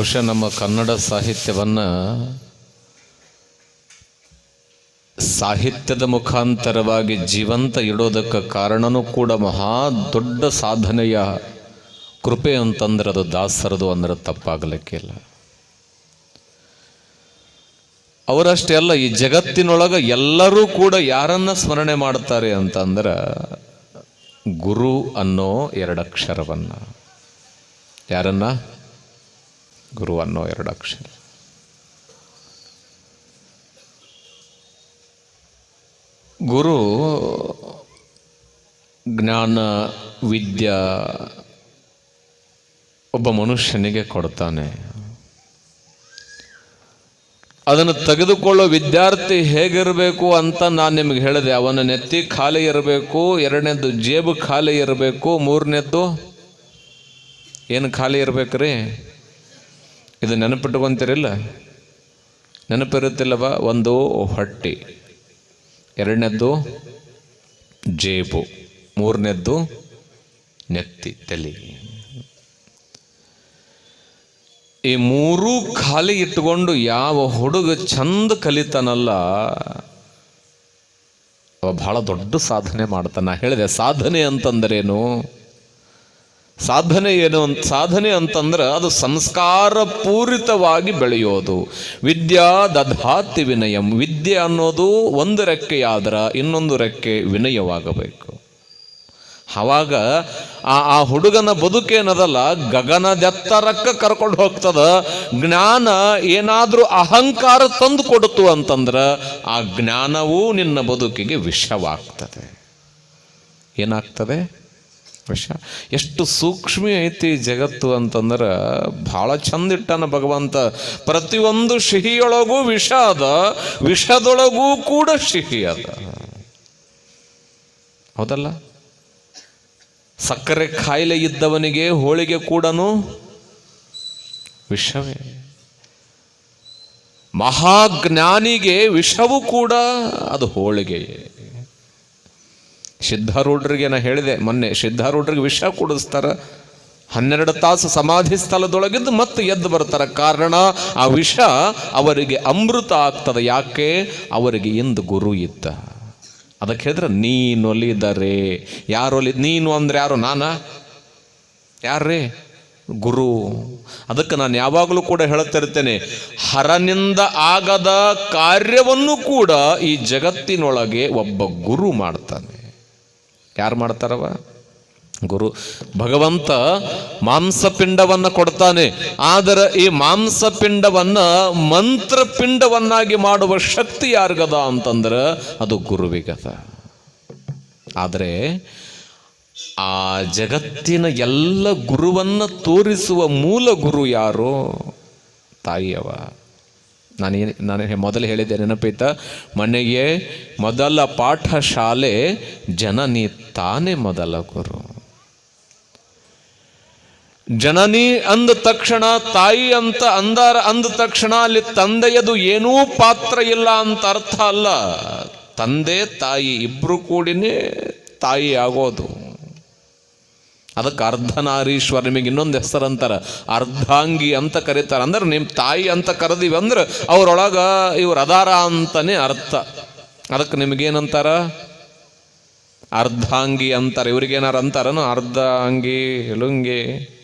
ಬಹುಶಃ ನಮ್ಮ ಕನ್ನಡ ಸಾಹಿತ್ಯವನ್ನು ಸಾಹಿತ್ಯದ ಮುಖಾಂತರವಾಗಿ ಜೀವಂತ ಇಡೋದಕ್ಕೆ ಕಾರಣನೂ ಕೂಡ ಮಹಾ ದೊಡ್ಡ ಸಾಧನೆಯ ಕೃಪೆ ಅಂತಂದ್ರೆ ಅದು ದಾಸರದು ಅಂದ್ರೆ ತಪ್ಪಾಗಲಿಕ್ಕಿಲ್ಲ ಅವರಷ್ಟೇ ಅಲ್ಲ, ಈ ಜಗತ್ತಿನೊಳಗೆ ಎಲ್ಲರೂ ಕೂಡ ಯಾರನ್ನ ಸ್ಮರಣೆ ಮಾಡ್ತಾರೆ ಅಂತಂದ್ರೆ ಗುರು ಅನ್ನೋ ಎರಡಕ್ಷರವನ್ನು. ಯಾರನ್ನ? ಗುರು ಅನ್ನೋ ಎರಡು ಅಕ್ಷರ ಗುರು ಜ್ಞಾನ, ವಿದ್ಯಾ ಒಬ್ಬ ಮನುಷ್ಯನಿಗೆ ಕೊಡ್ತಾನೆ. ಅದನ್ನು ತೆಗೆದುಕೊಳ್ಳೋ ವಿದ್ಯಾರ್ಥಿ ಹೇಗಿರಬೇಕು ಅಂತ ನಾನು ನಿಮಗೆ ಹೇಳಿದೆ. ಅವನ ನೆತ್ತಿ ಖಾಲಿ ಇರಬೇಕು, ಎರಡನೇದ್ದು ಜೇಬು ಖಾಲಿ ಇರಬೇಕು, ಮೂರನೇದ್ದು ಏನು ಖಾಲಿ ಇರ್ಬೇಕ್ರಿ? ಇದು ನೆನಪಿಟ್ಕೊಂತೀರಿಲ್ಲ ನೆನಪಿರುತ್ತಿಲ್ಲವ? ಒಂದು ಹೊಟ್ಟೆ, ಎರಡನೇದ್ದು ಜೇಬು, ಮೂರನೇದ್ದು ನೆತ್ತಿ, ತಲೆ. ಈ ಮೂರೂ ಖಾಲಿ ಇಟ್ಟುಕೊಂಡು ಯಾವ ಹುಡುಗ ಚಂದ ಕಲಿತಾನಲ್ಲ, ಅವ ಬಹಳ ದೊಡ್ಡ ಸಾಧನೆ ಮಾಡ್ತಾನ. ಹೇಳಿದೆ ಸಾಧನೆ ಅಂತಂದ್ರೇನು? ಸಾಧನೆ ಏನು ಅಂತ ಸಾಧನೆ ಅಂತಂದ್ರೆ ಅದು ಸಂಸ್ಕಾರ ಪೂರಿತವಾಗಿ ಬೆಳೆಯೋದು. ವಿದ್ಯಾ ದಧಾತಿ ವಿನಯಂ. ವಿದ್ಯೆ ಅನ್ನೋದು ಒಂದು ರೆಕ್ಕೆಯಾದ್ರ ಇನ್ನೊಂದು ರೆಕ್ಕೆ ವಿನಯವಾಗಬೇಕು. ಆವಾಗ ಆ ಆ ಹುಡುಗನ ಬದುಕೇನದಲ್ಲ ಗಗನದೆತ್ತರಕ್ಕೆ ಕರ್ಕೊಂಡು ಹೋಗ್ತದ. ಜ್ಞಾನ ಏನಾದರೂ ಅಹಂಕಾರ ತಂದು ಕೊಡ್ತು ಅಂತಂದ್ರೆ ಆ ಜ್ಞಾನವೂ ನಿನ್ನ ಬದುಕಿಗೆ ವಿಷವಾಗ್ತದೆ. ಏನಾಗ್ತದೆ? ವಿಷ ಎಷ್ಟು ಸೂಕ್ಷ್ಮ ಐತಿ ಜಗತ್ತು ಅಂತಂದ್ರೆ ಭಾಳ ಚಂದ ಇಟ್ಟಾನ ಭಗವಂತ. ಪ್ರತಿಯೊಂದು ಸಿಹಿಯೊಳಗೂ ವಿಷ ಅದ, ವಿಷದೊಳಗೂ ಕೂಡ ಸಿಹಿ ಅದ. ಹೌದಲ್ಲ? ಸಕ್ಕರೆ ಕಾಯಿಲೆ ಇದ್ದವನಿಗೆ ಹೋಳಿಗೆ ಕೂಡ ವಿಷವೇ. ಮಹಾಜ್ಞಾನಿಗೆ ವಿಷವೂ ಕೂಡ ಅದು ಹೋಳಿಗೆಯೇ. ಸಿದ್ಧಾರೂಢರಿಗೆ ನಾ ಹೇಳಿದೆ ಮೊನ್ನೆ, ಸಿದ್ಧಾರೂಢರಿಗೆ ವಿಷ ಕುಡಿಸ್ತಾರೆ. ಹನ್ನೆರಡು ತಾಸು ಸಮಾಧಿ ಸ್ಥಳದೊಳಗಿದ್ದು ಮತ್ತೆ ಎದ್ದು ಬರ್ತಾರೆ. ಕಾರಣ, ಆ ವಿಷ ಅವರಿಗೆ ಅಮೃತ ಆಗ್ತದೆ. ಯಾಕೆ? ಅವರಿಗೆ ಎಂದು ಗುರು ಇದ್ದ. ಅದಕ್ಕೆ ಹೇಳಿದ್ರೆ ನೀನೊಲಿದರೆ ಯಾರೊಲಿ ನೀನು ಅಂದ್ರೆ ಯಾರು? ನಾನ? ಯಾರೇ ಗುರು. ಅದಕ್ಕೆ ನಾನು ಯಾವಾಗಲೂ ಕೂಡ ಹೇಳುತ್ತಿರ್ತೇನೆ ಹರನಿಂದ ಆಗದ ಕಾರ್ಯವನ್ನು ಕೂಡ ಈ ಜಗತ್ತಿನೊಳಗೆ ಒಬ್ಬ ಗುರು ಮಾಡ್ತಾನೆ. ಯಾರು ಮಾಡ್ತಾರವ? ಗುರು ಭಗವಂತ ಮಾಂಸಪಿಂಡವನ್ನು ಕೊಡ್ತಾನೆ. ಆದರೆ ಈ ಮಾಂಸಪಿಂಡವನ್ನ ಮಂತ್ರಪಿಂಡವನ್ನಾಗಿ ಮಾಡುವ ಶಕ್ತಿ ಯಾರಿಗದ ಅಂತಂದ್ರೆ ಅದು ಗುರುವಿಗದ. ಆದರೆ ಆ ಜಗತ್ತಿನ ಎಲ್ಲ ಗುರುವನ್ನ ತೋರಿಸುವ ಮೂಲ ಗುರು ಯಾರು? ತಾಯಿಯವ. ನಾನೇನು ನಾನು ಮೊದಲು ಹೇಳಿದ್ದೆ ನೆನಪಿತ ಮನೆಗೆ ಮೊದಲ ಪಾಠ ಶಾಲೆ ಜನನಿ ತಾನೇ ಮೊದಲ ಗುರು. ಜನನಿ ಅಂದ ತಕ್ಷಣ, ತಾಯಿ ಅಂತ ಅಂದಾರ ಅಂದ ತಕ್ಷಣ ಅಲ್ಲಿ ತಂದೆಯದು ಏನೂ ಪಾತ್ರ ಇಲ್ಲ ಅಂತ ಅರ್ಥ ಅಲ್ಲ. ತಂದೆ ತಾಯಿ ಇಬ್ಬರು ಕೂಡಿನೇ ತಾಯಿ ಆಗೋದು. ಅದಕ್ಕೆ ಅರ್ಧನಾರೀಶ್ವರ ನಿಮಗೆ ಇನ್ನೊಂದು ಹೆಸರಂತಾರೆ ಅರ್ಧಾಂಗಿ ಅಂತ ಕರೀತಾರೆ. ಅಂದ್ರೆ ನಿಮ್ಮ ತಾಯಿ ಅಂತ ಕರೆದಿವಿ ಅಂದ್ರೆ ಅವ್ರೊಳಗ ಇವ್ರು ಅದಾರ ಅಂತಾನೆ ಅರ್ಥ. ಅದಕ್ಕೆ ನಿಮಗೇನಂತಾರ? ಅರ್ಧಾಂಗಿ ಅಂತಾರೆ. ಇವ್ರಿಗೇನಾರು ಅಂತಾರನು? ಅರ್ಧ ಅಂಗಿ ಲುಂಗಿ.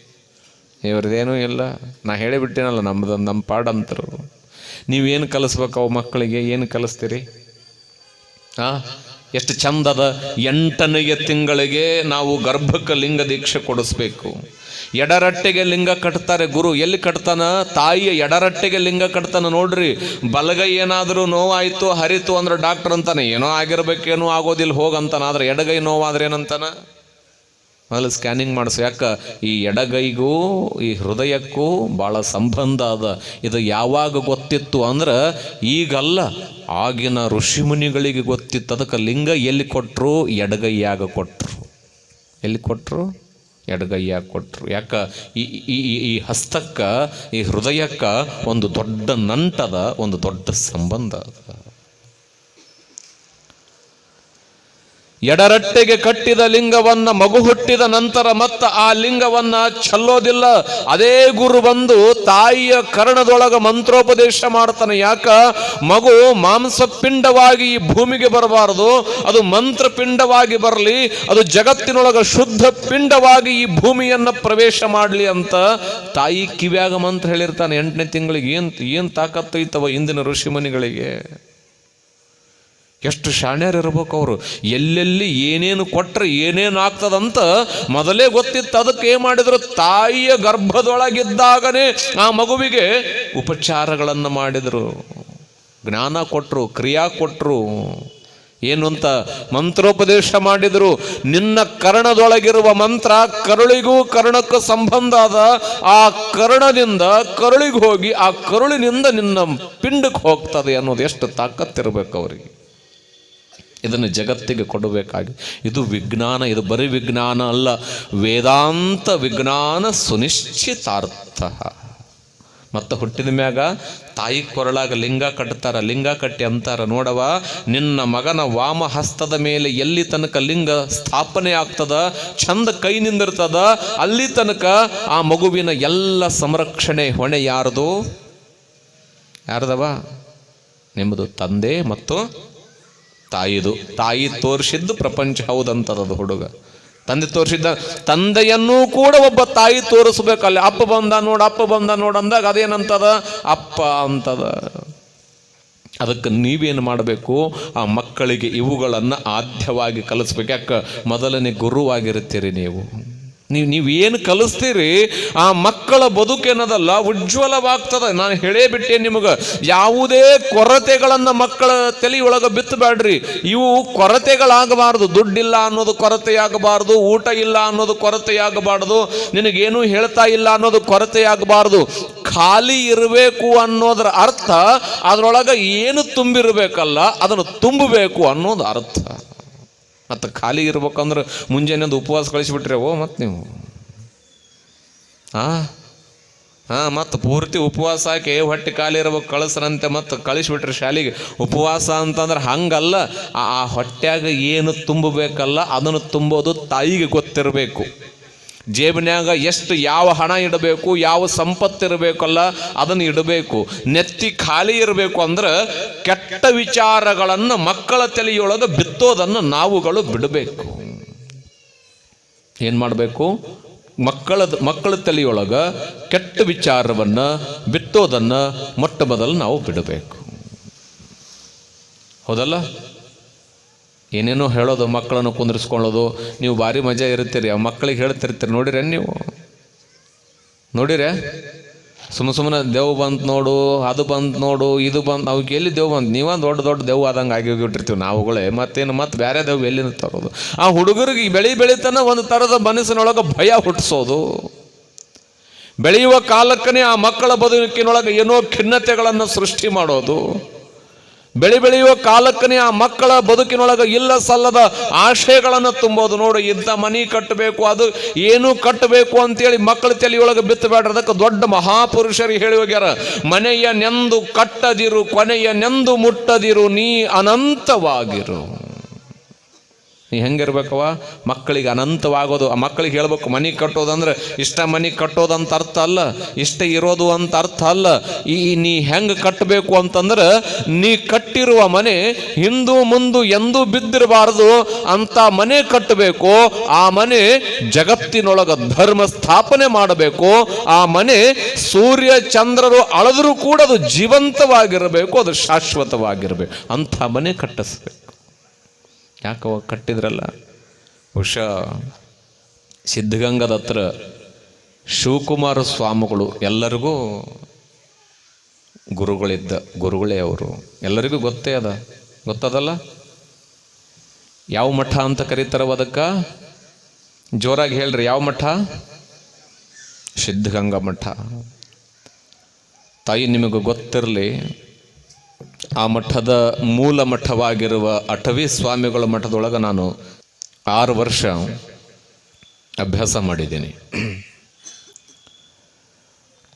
ಇವ್ರದ್ದೇನೂ ಇಲ್ಲ. ನಾ ಹೇಳಿಬಿಟ್ಟೇನಲ್ಲ ನಮ್ದು, ನಮ್ಮ ಪಾಡಂತರು. ನೀವೇನು ಕಲಿಸ್ಬೇಕು ಅವು ಮಕ್ಕಳಿಗೆ? ಏನು ಕಲಿಸ್ತೀರಿ? ಆ? ಎಷ್ಟು ಚಂದದ ಎಂಟನೆಯ ತಿಂಗಳಿಗೆ ನಾವು ಗರ್ಭಕ್ಕೆ ಲಿಂಗ ದೀಕ್ಷೆ ಕೊಡಿಸ್ಬೇಕು. ಎಡರಟ್ಟೆಗೆ ಲಿಂಗ ಕಟ್ತಾರೆ ಗುರು, ಎಲ್ಲಿ ಕಟ್ತಾನ? ತಾಯಿಯ ಎಡರಟ್ಟೆಗೆ ಲಿಂಗ ಕಟ್ತಾನ ನೋಡ್ರಿ. ಬಲಗೈ ಏನಾದರೂ ನೋವಾಯಿತು, ಹರಿತು ಅಂದ್ರೆ ಡಾಕ್ಟರ್ ಅಂತಾನೆ, ಏನೋ ಆಗಿರ್ಬೇಕೇನೋ ಆಗೋದಿಲ್ಲ, ಹೋಗಂತಾನ, ಆದ್ರೆ ಎಡಗೈ ನೋವಾದ್ರೆ ಏನಂತಾನ? ಮೊದಲು ಸ್ಕ್ಯಾನಿಂಗ್ ಮಾಡಿಸು. ಯಾಕ? ಈ ಎಡಗೈಗೂ, ಈ ಹೃದಯಕ್ಕೂ ಭಾಳ ಸಂಬಂಧ ಅದ. ಇದು ಯಾವಾಗ ಗೊತ್ತಿತ್ತು ಅಂದ್ರೆ ಈಗಲ್ಲ, ಆಗಿನ ಋಷಿಮುನಿಗಳಿಗೆ ಗೊತ್ತಿತ್ತು. ಅದಕ್ಕೆ ಲಿಂಗ ಎಲ್ಲಿ ಕೊಟ್ಟರು ಎಡಗೈಯಾಗ ಕೊಟ್ಟರು ಎಲ್ಲಿ ಕೊಟ್ಟರು ಎಡಗೈಯಾಗ ಕೊಟ್ಟರು ಯಾಕ? ಈ ಈ, ಈ- ಹಸ್ತಕ್ಕ, ಈ ಹೃದಯಕ್ಕ ಒಂದು ದೊಡ್ಡ ನಂಟದ, ಒಂದು ದೊಡ್ಡ ಸಂಬಂಧ ಅದ. ಎಡರಟ್ಟೆಗೆ ಕಟ್ಟಿದ ಲಿಂಗವನ್ನ ಮಗು ಹುಟ್ಟಿದ ನಂತರ ಮತ್ತ ಆ ಲಿಂಗವನ್ನ ಚಲ್ಲೋದಿಲ್ಲ ಅದೇ ಗುರು ಬಂದು ತಾಯಿಯ ಕರ್ಣದೊಳಗ ಮಂತ್ರೋಪದೇಶ ಮಾಡ್ತಾನೆ. ಯಾಕ? ಮಗು ಮಾಂಸ ಪಿಂಡವಾಗಿ ಈ ಭೂಮಿಗೆ ಬರಬಾರದು. ಅದು ಮಂತ್ರಪಿಂಡವಾಗಿ ಬರಲಿ, ಅದು ಜಗತ್ತಿನೊಳಗ ಶುದ್ಧ ಪಿಂಡವಾಗಿ ಈ ಭೂಮಿಯನ್ನ ಪ್ರವೇಶ ಮಾಡಲಿ ಅಂತ ತಾಯಿ ಕಿವ್ಯಾಗ ಮಂತ್ರ ಹೇಳಿರ್ತಾನೆ. ಎಂಟನೇ ತಿಂಗಳಿಗೆ ಏನ್ ಏನ್ ತಾಕತ್ತೈತವ ಇಂದಿನ ಋಷಿಮುನಿಗಳಿಗೆ ಎಷ್ಟು ಶಾಣ್ಯರು ಇರ್ಬೇಕು ಅವರು? ಎಲ್ಲೆಲ್ಲಿ ಏನೇನು ಕೊಟ್ಟರೆ ಏನೇನು ಆಗ್ತದಂತ ಮೊದಲೇ ಗೊತ್ತಿತ್ತು. ಅದಕ್ಕೆ ಏನು ಮಾಡಿದ್ರು? ತಾಯಿಯ ಗರ್ಭದೊಳಗಿದ್ದಾಗನೇ ಆ ಮಗುವಿಗೆ ಉಪಚಾರಗಳನ್ನು ಮಾಡಿದರು. ಜ್ಞಾನ ಕೊಟ್ಟರು ಕ್ರಿಯಾ ಕೊಟ್ಟರು ಏನು ಅಂತ ಮಂತ್ರೋಪದೇಶ ಮಾಡಿದರು. ನಿನ್ನ ಕರ್ಣದೊಳಗಿರುವ ಮಂತ್ರ ಕರುಳಿಗೂ ಕರ್ಣಕ್ಕೂ ಸಂಬಂಧ ಆದ ಆ ಕರ್ಣದಿಂದ ಕರುಳಿಗೆ ಹೋಗಿ ಆ ಕರುಳಿನಿಂದ ನಿನ್ನ ಪಿಂಡಕ್ಕೆ ಹೋಗ್ತದೆ ಅನ್ನೋದು ಎಷ್ಟು ತಾಕತ್ತಿರಬೇಕು ಅವರಿಗೆ. ಇದನ್ನು ಜಗತ್ತಿಗೆ ಕೊಡಬೇಕಾಗಿ. ಇದು ವಿಜ್ಞಾನ, ಇದು ಬರೀ ವಿಜ್ಞಾನ ಅಲ್ಲ, ವೇದಾಂತ ವಿಜ್ಞಾನ ಸುನಿಶ್ಚಿತಾರ್ಥ. ಮತ್ತು ಹುಟ್ಟಿದ ಮ್ಯಾಗ ತಾಯಿ ಕೊರಳಾಗ ಲಿಂಗ ಕಟ್ತಾರ, ಲಿಂಗ ಕಟ್ಟಿ ಅಂತಾರ ನೋಡವ ನಿನ್ನ ಮಗನ ವಾಮಹಸ್ತದ ಮೇಲೆ ಎಲ್ಲಿ ತನಕ ಲಿಂಗ ಸ್ಥಾಪನೆ ಆಗ್ತದ, ಚಂದ ಕೈ ನಿಂದಿರ್ತದ, ಅಲ್ಲಿ ತನಕ ಆ ಮಗುವಿನ ಎಲ್ಲ ಸಂರಕ್ಷಣೆ ಹೊಣೆ ಯಾರದು? ಯಾರದವ? ನಿಮ್ಮದು ತಂದೆ ಮತ್ತು ತಾಯಿದು. ತಾಯಿ ತೋರಿಸಿದ್ದು ಪ್ರಪಂಚ ಹೌದಂತದದು ಹುಡುಗ. ತಂದೆ ತೋರಿಸಿದ್ದ ತಂದೆಯನ್ನೂ ಕೂಡ ಒಬ್ಬ ತಾಯಿ ತೋರಿಸ್ಬೇಕಲ್ಲ. ಅಪ್ಪ ಬಂದ ನೋಡ, ಅಪ್ಪ ಬಂದ ನೋಡ ಅಂದಾಗ ಅದೇನಂತದ? ಅಪ್ಪ ಅಂತದ. ಅದಕ್ಕೆ ನೀವೇನು ಮಾಡಬೇಕು? ಆ ಮಕ್ಕಳಿಗೆ ಇವುಗಳನ್ನು ಆದ್ಯವಾಗಿ ಕಲಿಸ್ಬೇಕು. ಯಾಕೆ? ಮೊದಲನೇ ಗುರುವಾಗಿರುತ್ತೀರಿ ನೀವು. ನೀವು ನೀವೇನು ಕಲಿಸ್ತೀರಿ? ಆ ಮಕ್ಕಳ ಬದುಕೇನದಲ್ಲ ಉಜ್ವಲವಾಗ್ತದೆ. ನಾನು ಹೇಳೇ ಬಿಟ್ಟೆ ನಿಮಗೆ, ಯಾವುದೇ ಕೊರತೆಗಳನ್ನು ಮಕ್ಕಳ ತಲೆಯೊಳಗೆ ಬಿತ್ತಬೇಡ್ರಿ. ಇವು ಕೊರತೆಗಳಾಗಬಾರ್ದು. ದುಡ್ಡಿಲ್ಲ ಅನ್ನೋದು ಕೊರತೆಯಾಗಬಾರ್ದು. ಊಟ ಇಲ್ಲ ಅನ್ನೋದು ಕೊರತೆಯಾಗಬಾರ್ದು. ನಿನಗೇನು ಹೇಳ್ತಾ ಇಲ್ಲ ಅನ್ನೋದು ಕೊರತೆಯಾಗಬಾರ್ದು. ಖಾಲಿ ಇರಬೇಕು ಅನ್ನೋದರ ಅರ್ಥ, ಅದರೊಳಗೆ ಏನು ತುಂಬಿರಬೇಕಲ್ಲ, ಅದನ್ನು ತುಂಬಬೇಕು ಅನ್ನೋದು ಅರ್ಥ. ಮತ್ತು ಖಾಲಿ ಇರ್ಬೇಕಂದ್ರೆ ಮುಂಜಾನೆ ಒಂದು ಉಪವಾಸ ಕಳಿಸಿಬಿಟ್ರೆ, ಓ, ಮತ್ತು ನೀವು. ಹಾಂ ಹಾಂ ಮತ್ತು ಪೂರ್ತಿ ಉಪವಾಸ ಹಾಕಿ ಹೊಟ್ಟೆ ಖಾಲಿ ಇರ್ಬೇಕು, ಕಳಿಸ್ರಂತೆ, ಮತ್ತು ಕಳಿಸ್ಬಿಟ್ರೆ ಶಾಲೆಗೆ. ಉಪವಾಸ ಅಂತಂದ್ರೆ ಹಂಗಲ್ಲ ಆ ಹೊಟ್ಯಾಗ ಏನು ತುಂಬಬೇಕಲ್ಲ, ಅದನ್ನು ತುಂಬೋದು ತಾಯಿಗೆ ಗೊತ್ತಿರಬೇಕು. ಜೇಬಿನ್ಯಾಗ ಎಷ್ಟು ಯಾವ ಹಣ ಇಡಬೇಕು, ಯಾವ ಸಂಪತ್ತು ಇರಬೇಕಲ್ಲ ಅದನ್ನು ಇಡಬೇಕು. ನೆತ್ತಿ ಖಾಲಿ ಇರಬೇಕು ಅಂದ್ರೆ ಕೆಟ್ಟ ವಿಚಾರಗಳನ್ನು ಮಕ್ಕಳ ತಲೆಯೊಳಗೆ ಬಿತ್ತೋದನ್ನು ನಾವುಗಳು ಬಿಡಬೇಕು. ಏನು ಮಾಡಬೇಕು? ಮಕ್ಕಳ ಮಕ್ಕಳ ತಲೆಯೊಳಗೆ ಕೆಟ್ಟ ವಿಚಾರವನ್ನು ಬಿತ್ತೋದನ್ನು ಮೊಟ್ಟ ಮೊದಲು ನಾವು ಬಿಡಬೇಕು. ಹೌದಲ್ಲ? ಏನೇನೋ ಹೇಳೋದು, ಮಕ್ಕಳನ್ನು ಕುಂದಿರ್ಸ್ಕೊಳ್ಳೋದು, ನೀವು ಭಾರಿ ಮಜಾ ಇರ್ತೀರಿ ಆ ಮಕ್ಕಳಿಗೆ ಹೇಳ್ತಿರ್ತೀರಿ, ನೋಡಿರ ನೀವು? ನೋಡಿರ? ಸುಮ್ಮ ಸುಮ್ಮನೆ ದೇವ್ ಬಂತು ನೋಡು, ಅದು ಬಂತು ನೋಡು, ಇದು ಬಂತು ಅವಕ್ಕೆ ಎಲ್ಲಿ ದೇವ್ ಬಂತು ನೀವ ದೊಡ್ಡ ದೊಡ್ಡ ದೇವ್ ಆದಂಗೆ ಆಗಿ ಹೋಗಿಟ್ಟಿರ್ತೀವಿ ನಾವುಗಳೇ, ಮತ್ತೇನು, ಮತ್ತೆ ಬೇರೆ ದೇವ್ ಎಲ್ಲಿಂದ ತರೋದು? ಆ ಹುಡುಗರಿಗೆ ಬೆಳಿ ಬೆಳಿತನ ಒಂದು ಥರದ ಮನಸ್ಸಿನೊಳಗೆ ಭಯ ಹುಟ್ಟಿಸೋದು. ಬೆಳೆಯುವ ಕಾಲಕ್ಕನೇ ಆ ಮಕ್ಕಳ ಬದುಕಿನೊಳಗೆ ಏನೋ ಖಿನ್ನತೆಗಳನ್ನು ಸೃಷ್ಟಿ ಮಾಡೋದು. ಬೆಳಿ ಬೆಳೆಯುವ ಕಾಲಕ್ಕನೇ ಆ ಮಕ್ಕಳ ಬದುಕಿನೊಳಗೆ ಇಲ್ಲ ಸಲ್ಲದ ಆಶಯಗಳನ್ನು ತುಂಬೋದು. ನೋಡು, ಇಂಥ ಮನಿ ಕಟ್ಟಬೇಕು, ಅದು ಏನು ಕಟ್ಟಬೇಕು ಅಂತೇಳಿ ಮಕ್ಕಳ ತಲೆಯೊಳಗೆ ಬಿತ್ತಬೇಡ್ರ ಅದಕ್ಕೆ ದೊಡ್ಡ ಮಹಾಪುರುಷರು ಹೇಳಿ ಹೋಗ್ಯಾರ, ಮನೆಯ ನೆಂದು ಕಟ್ಟದಿರು, ಕೊನೆಯ ನೆಂದು ಮುಟ್ಟದಿರು, ನೀ ಅನಂತವಾಗಿರು. ನೀ ಹೆಂಗಿರ್ಬೇಕವ ಮಕ್ಕಳಿಗೆ ಅನಂತವಾಗೋದು. ಆ ಮಕ್ಕಳಿಗೆ ಹೇಳ್ಬೇಕು, ಮನೆ ಕಟ್ಟೋದಂದ್ರೆ ಇಷ್ಟ ಮನೆ ಕಟ್ಟೋದಂತ ಅರ್ಥ ಅಲ್ಲ, ಇಷ್ಟ ಇರೋದು ಅಂತ ಅರ್ಥ ಅಲ್ಲ. ಈ ನೀ ಹೆಂಗೆ ಕಟ್ಟಬೇಕು ಅಂತಂದ್ರೆ, ನೀ ಕಟ್ಟಿರುವ ಮನೆ ಹಿಂದೂ ಮುಂದು ಎಂದೂ ಬಿದ್ದಿರಬಾರದು ಅಂತ ಮನೆ ಕಟ್ಟಬೇಕು. ಆ ಮನೆ ಜಗತ್ತಿನೊಳಗ ಧರ್ಮ ಸ್ಥಾಪನೆ ಮಾಡಬೇಕು. ಆ ಮನೆ ಸೂರ್ಯ ಚಂದ್ರರು ಅಳದರೂ ಕೂಡ ಅದು ಜೀವಂತವಾಗಿರಬೇಕು, ಅದು ಶಾಶ್ವತವಾಗಿರಬೇಕು. ಅಂಥ ಮನೆ ಕಟ್ಟಿಸ್ಬೇಕು. ಯಾಕವ ಕಟ್ಟಿದ್ರಲ್ಲ? ಬಹುಶಃ ಸಿದ್ಧಗಂಗದ ಹತ್ರ ಶಿವಕುಮಾರ ಸ್ವಾಮಿಗಳು ಎಲ್ಲರಿಗೂ ಗುರುಗಳಿದ್ದ, ಗುರುಗಳೇ ಅವರು. ಎಲ್ಲರಿಗೂ ಗೊತ್ತೇ ಅದ? ಗೊತ್ತದಲ್ಲ? ಯಾವ ಮಠ ಅಂತ ಕರೀತಾರವ ಅದಕ್ಕೆ? ಜೋರಾಗಿ ಹೇಳ್ರಿ, ಯಾವ ಮಠ? ಸಿದ್ಧಗಂಗಾ ಮಠ. ತಾಯಿ ನಿಮಗೆ ಗೊತ್ತಿರಲಿ ಆ ಮಠದ ಮೂಲ ಮಠವಾಗಿರುವ ಅಟವಿ ಸ್ವಾಮಿಗಳ ಮಠದೊಳಗೆ ನಾನು ಆರು ವರ್ಷ ಅಭ್ಯಾಸ ಮಾಡಿದ್ದೀನಿ.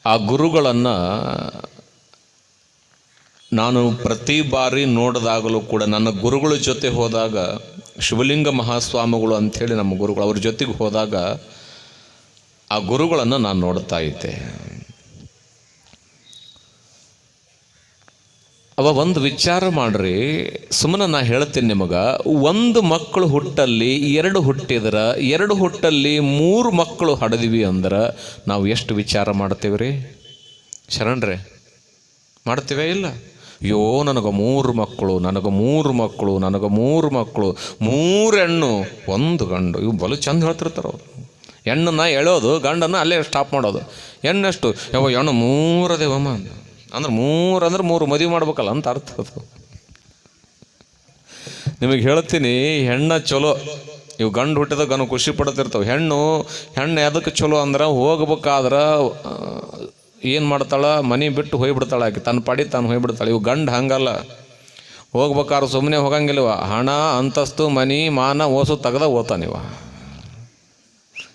ಆ ಗುರುಗಳನ್ನು ನಾನು ಪ್ರತಿ ಬಾರಿ ನೋಡಿದಾಗಲೂ ಕೂಡ ನನ್ನ ಗುರುಗಳ ಜೊತೆ ಹೋದಾಗ, ಶಿವಲಿಂಗ ಮಹಾಸ್ವಾಮಿಗಳು ಅಂಥೇಳಿ ನಮ್ಮ ಗುರುಗಳು ಅವ್ರ ಜೊತೆಗೆ ಹೋದಾಗ ಆ ಗುರುಗಳನ್ನು ನಾನು ನೋಡ್ತಾ ಇದ್ದೆ. ಅವ ಒಂದು ವಿಚಾರ ಮಾಡ್ರಿ. ಸುಮ್ಮನೆ ನಾ ಹೇಳ್ತೀನಿ ನಿಮಗೆ. ಒಂದು ಮಕ್ಕಳು ಹುಟ್ಟಲ್ಲಿ ಎರಡು ಹುಟ್ಟಿದ್ರ, ಎರಡು ಹುಟ್ಟಲ್ಲಿ ಮೂರು ಮಕ್ಕಳು ಹಡದಿವಿ ಅಂದ್ರೆ ನಾವು ಎಷ್ಟು ವಿಚಾರ ಮಾಡ್ತೀವಿ ರೀ ಶರಣ್ರೆ, ಮಾಡ್ತೀವೇ ಇಲ್ಲ? ಅಯ್ಯೋ ನನಗೆ ಮೂರು ಮಕ್ಕಳು, ನನಗೆ ಮೂರು ಮಕ್ಕಳು, ನನಗೆ ಮೂರು ಮಕ್ಕಳು, ಮೂರು ಹೆಣ್ಣು, ಒಂದು ಗಂಡು. ಇವು ಬಲು ಚಂದ ಹೇಳ್ತಿರ್ತಾರೆ ಅವರು. ಹೆಣ್ಣನ್ನ ಎಳೋದು, ಗಂಡನ್ನ ಅಲ್ಲೇ ಸ್ಟಾಪ್ ಮಾಡೋದು. ಹೆಣ್ಣೆಷ್ಟು? ಯಾವ ಹೆಣ್ಣು ಮೂರದೇವಮ್ಮ ಅಂದ. ಅಂದ್ರೆ ಮೂರು ಅಂದ್ರೆ ಮೂರು ಮದುವೆ ಮಾಡ್ಬೇಕಲ್ಲ ಅಂತ ಅರ್ಥ ಅದು. ನಿಮಗೆ ಹೇಳ್ತೀನಿ, ಹೆಣ್ಣ ಚಲೋ. ಇವು ಗಂಡು ಹುಟ್ಟಿದ ಗನು ಖುಷಿ ಪಡ್ತಿರ್ತಾವೆ. ಹೆಣ್ಣು ಹೆಣ್ಣು ಎದಕ್ಕೆ ಚಲೋ ಅಂದ್ರೆ ಹೋಗ್ಬೇಕಾದ್ರೆ ಏನು ಮಾಡ್ತಾಳೆ? ಮನೆ ಬಿಟ್ಟು ಹೋಗ್ಬಿಡ್ತಾಳೆ ಆಕೆ. ತನ್ನ ಪಾಡಿ ತಾನು ಹೋಗ್ಬಿಡ್ತಾಳೆ ಇವು ಗಂಡು ಹಂಗಲ್ಲ. ಹೋಗ್ಬೇಕಾದ್ರೆ ಸುಮ್ಮನೆ ಹೋಗಂಗಿಲ್ವ? ಹಣ, ಅಂತಸ್ತು, ಮನಿ, ಮಾನ, ಓಸು ತೆಗ್ದ ಓತಾನಿವ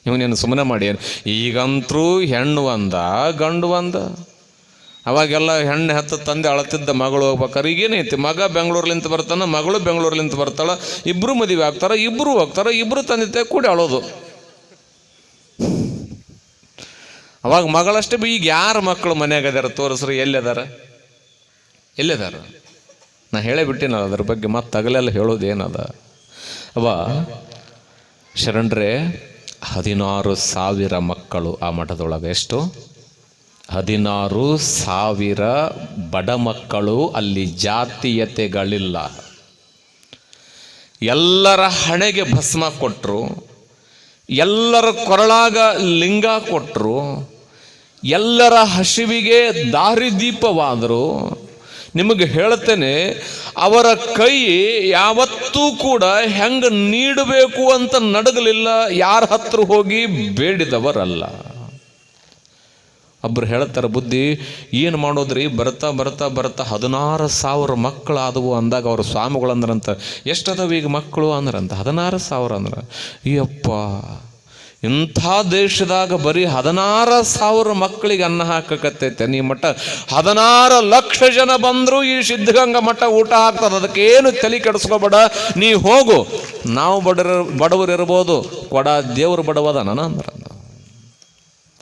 ಇವನೇನು ಸುಮ್ಮನೆ ಮಾಡಿ ಈಗಂತರೂ ಹೆಣ್ಣು ಒಂದ ಗಂಡು ಒಂದ ಅವಾಗೆಲ್ಲ ಹೆಣ್ಣು ಹೆತ್ತ ತಂದೆ ಅಳತಿದ್ದ ಮಗಳು ಹೋಗ್ಬೇಕಾರೆ ಈಗೇನೈತಿ ಮಗ ಬೆಂಗಳೂರ್ಲಿಂತ ಬರ್ತಾನೆ, ಮಗಳು ಬೆಂಗಳೂರ್ಲಿಂತ ಬರ್ತಾಳ ಇಬ್ಬರು ಮದುವೆ ಆಗ್ತಾರ ಇಬ್ಬರು ಹೋಗ್ತಾರೆ ಇಬ್ಬರು ತಂದೆ ತಾಯಿ ಕೂಡಿ ಅಳೋದು. ಅವಾಗ ಮಗಳಷ್ಟೇ ಬಿ, ಈಗ ಯಾರು ಮಕ್ಕಳು ಮನೆಯಾಗ ಅದಾರ ತೋರಿಸ್ರಿ, ಎಲ್ಲಿದಾರ? ಎಲ್ಲಿದಾರ? ನಾ ಹೇಳೇ ಬಿಟ್ಟಿನಲ್ಲ ಅದ್ರ ಬಗ್ಗೆ, ಮತ್ತೆ ಅಗಲೆಲ್ಲ ಹೇಳೋದು ಏನದ? ಅವ ಶರಣ್ರೆ, ಹದಿನಾರು ಸಾವಿರ ಮಕ್ಕಳು ಆ ಮಠದೊಳಗೆ. ಎಷ್ಟು? ಹದಿನಾರು ಸಾವಿರ ಬಡ ಮಕ್ಕಳು ಅಲ್ಲಿ ಜಾತೀಯತೆಗಳಿಲ್ಲ. ಎಲ್ಲರ ಹಣೆಗೆ ಭಸ್ಮ ಕೊಟ್ಟರು ಎಲ್ಲರ ಕೊರಳಾಗ ಲಿಂಗ ಕೊಟ್ಟರು ಎಲ್ಲರ ಹಸಿವಿಗೆ ದಾರಿದೀಪವಾದರು. ನಿಮಗೆ ಹೇಳ್ತೇನೆ, ಅವರ ಕೈ ಯಾವತ್ತೂ ಕೂಡ ಹೆಂಗೆ ನೀಡಬೇಕು ಅಂತ ನಡಗಲಿಲ್ಲ, ಯಾರ ಹತ್ರ ಹೋಗಿ ಬೇಡಿದವರಲ್ಲ. ಒಬ್ರು ಹೇಳ್ತಾರೆ, ಬುದ್ಧಿ, ಏನು ಮಾಡೋದ್ರಿ? ಬರ್ತಾ ಬರ್ತಾ ಬರ್ತಾ ಹದಿನಾರು ಸಾವಿರ ಮಕ್ಕಳು ಆದವು ಅಂದಾಗ ಅವ್ರ ಸ್ವಾಮಿಗಳು ಅಂದ್ರಂತ ಎಷ್ಟದಾವ ಈಗ ಮಕ್ಕಳು? ಅಂದ್ರಂತ, ಹದಿನಾರು ಸಾವಿರ ಅಂದ್ರೆ. ಅಯ್ಯಪ್ಪ ಇಂಥ ದೇಶದಾಗ ಬರೀ ಹದಿನಾರು ಸಾವಿರ ಮಕ್ಕಳಿಗೆ ಅನ್ನ ಹಾಕಕತ್ತೈತೆ, ನೀ ಮಠ ಹದಿನಾರು ಲಕ್ಷ ಜನ ಬಂದರೂ ಈ ಸಿದ್ಧಗಂಗಾ ಮಠ ಊಟ ಹಾಕ್ತದೆ ಅದಕ್ಕೇನು ತಲೆ ಕೆಡಿಸ್ಕೋಬೇಡ, ನೀ ಹೋಗು. ನಾವು ಬಡರ ಬಡವರು ಇರ್ಬೋದು ಕೊಡ, ದೇವರು ಬಡವದ ನಾನು ಅಂದ್ರ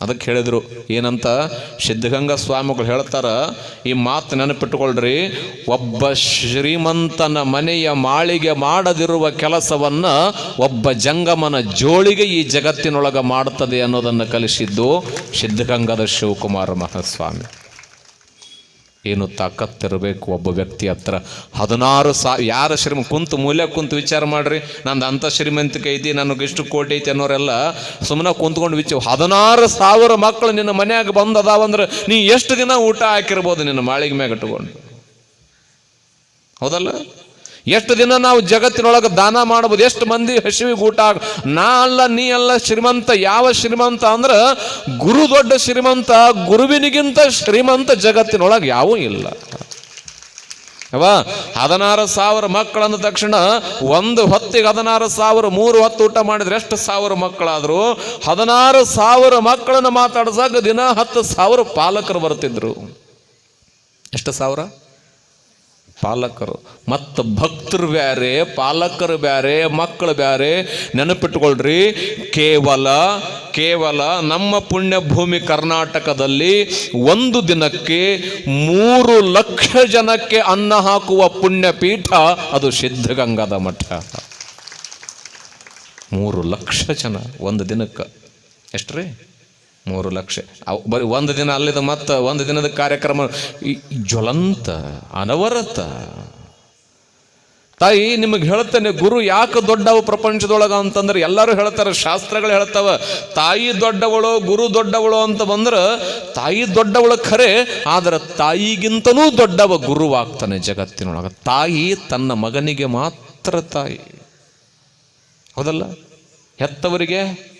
ಅದಕ್ಕೆ ಹೇಳಿದರು, ಏನಂತ? ಸಿದ್ಧಗಂಗಾ ಸ್ವಾಮಿಗಳು ಹೇಳ್ತಾರೆ, ಈ ಮಾತು ನೆನಪಿಟ್ಟುಕೊಳ್ಳ್ರಿ ಒಬ್ಬ ಶ್ರೀಮಂತನ ಮನೆಯ ಮಾಳಿಗೆ ಮಾಡದಿರುವ ಕೆಲಸವನ್ನು ಒಬ್ಬ ಜಂಗಮನ ಜೋಳಿಗೆ ಈ ಜಗತ್ತಿನೊಳಗೆ ಮಾಡುತ್ತದೆ ಅನ್ನೋದನ್ನು ಕಲಿಸಿದ್ದು ಸಿದ್ಧಗಂಗಾದ ಶಿವಕುಮಾರ ಮಹಾಸ್ವಾಮಿ. ಏನು ತಾಕತ್ತಿರಬೇಕು ಒಬ್ಬ ವ್ಯಕ್ತಿ ಹತ್ರ? ಹದಿನಾರು ಸಾ, ಯಾರ ಶ್ರೀಮ ಕುಂತು ಮೂಲೆ ಕುಂತು ವಿಚಾರ ಮಾಡ್ರಿ. ನಂದು ಅಂಥ ಶ್ರೀಮಂತಿಕೆ ಐತಿ ನನಗೆ ಇಷ್ಟು ಕೋಟಿ ಐತಿ ಅನ್ನೋರೆಲ್ಲ ಸುಮ್ಮನೆ ಕುಂತ್ಕೊಂಡು ವಿಚ ಹದಿನಾರು ಸಾವಿರ ಮಕ್ಕಳು ನಿನ್ನ ಮನ್ಯಾಗ ಬಂದದಾವಂದ್ರೆ ನೀ ಎಷ್ಟು ದಿನ ಊಟ ಹಾಕಿರ್ಬೋದು ನಿನ್ನ ಮಾಳಿಗೆ ಮ್ಯಾಗ ಇಟ್ಕೊಂಡು? ಹೌದಲ್ಲ? ಎಷ್ಟು ದಿನ ನಾವು ಜಗತ್ತಿನೊಳಗೆ ದಾನ ಮಾಡ್ಬೋದು, ಎಷ್ಟು ಮಂದಿ ಹಸಿವಿ ಊಟ ನಾ ಅಲ್ಲ, ನೀ ಅಲ್ಲ, ಶ್ರೀಮಂತ, ಯಾವ ಶ್ರೀಮಂತ ಅಂದ್ರೆ ಗುರು ದೊಡ್ಡ ಶ್ರೀಮಂತ, ಗುರುವಿನಿಗಿಂತ ಶ್ರೀಮಂತ ಜಗತ್ತಿನೊಳಗೆ ಯಾವೂ ಇಲ್ಲ. ಅವಾ ಹದಿನಾರು ಸಾವಿರ ಮಕ್ಕಳಂದ ತಕ್ಷಣ ಒಂದು ಹೊತ್ತಿಗೆ ಹದಿನಾರು ಸಾವಿರ, ಮೂರು ಹೊತ್ತು ಊಟ ಮಾಡಿದ್ರೆ ಎಷ್ಟು ಸಾವಿರ ಮಕ್ಕಳಾದ್ರು? ಹದಿನಾರು ಸಾವಿರ ಮಕ್ಕಳನ್ನು ಮಾತಾಡ್ಸಾಗ ದಿನ ಹತ್ತು ಸಾವಿರ ಪಾಲಕರು ಬರ್ತಿದ್ರು. ಎಷ್ಟು ಸಾವಿರ? ಪಾಲಕರು. ಮತ್ತು ಭಕ್ತರು ಬ್ಯಾರೆ, ಪಾಲಕರು ಬ್ಯಾರೆ, ಮಕ್ಕಳು ಬ್ಯಾರೆ, ನೆನಪಿಟ್ಕೊಳ್ರಿ, ಕೇವಲ ಕೇವಲ ನಮ್ಮ ಪುಣ್ಯಭೂಮಿ ಕರ್ನಾಟಕದಲ್ಲಿ ಒಂದು ದಿನಕ್ಕೆ ಮೂರು ಲಕ್ಷ ಜನಕ್ಕೆ ಅನ್ನ ಹಾಕುವ ಪುಣ್ಯಪೀಠ ಅದು ಸಿದ್ಧಗಂಗಾದ ಮಠ. ಮೂರು ಲಕ್ಷ ಜನ ಒಂದು ದಿನಕ್ಕೆ. ಎಷ್ಟು ರೀ ಮೂರು ಲಕ್ಷ. ಬರೀ ಒಂದು ದಿನ ಅಲ್ಲಿದ ಮತ್ತು ಒಂದು ದಿನದ ಕಾರ್ಯಕ್ರಮ ಜ್ವಲಂತ, ಅನವರತ. ತಾಯಿ, ನಿಮಗೆ ಹೇಳ್ತೇನೆ, ಗುರು ಯಾಕೆ ದೊಡ್ಡವ ಪ್ರಪಂಚದೊಳಗ ಅಂತಂದ್ರೆ ಎಲ್ಲರೂ ಹೇಳ್ತಾರೆ, ಶಾಸ್ತ್ರಗಳು ಹೇಳ್ತಾವ, ತಾಯಿ ದೊಡ್ಡವಳು, ಗುರು ದೊಡ್ಡವಳು ಅಂತ ಬಂದ್ರೆ, ತಾಯಿ ದೊಡ್ಡವಳು ಖರೆ, ಆದ್ರೆ ತಾಯಿಗಿಂತನೂ ದೊಡ್ಡವ ಗುರುವಾಗ್ತಾನೆ ಜಗತ್ತಿನೊಳಗೆ. ತಾಯಿ ತನ್ನ ಮಗನಿಗೆ ಮಾತ್ರ ತಾಯಿ. ಹೌದಲ್ಲ? ಹೆತ್ತವರಿಗೆ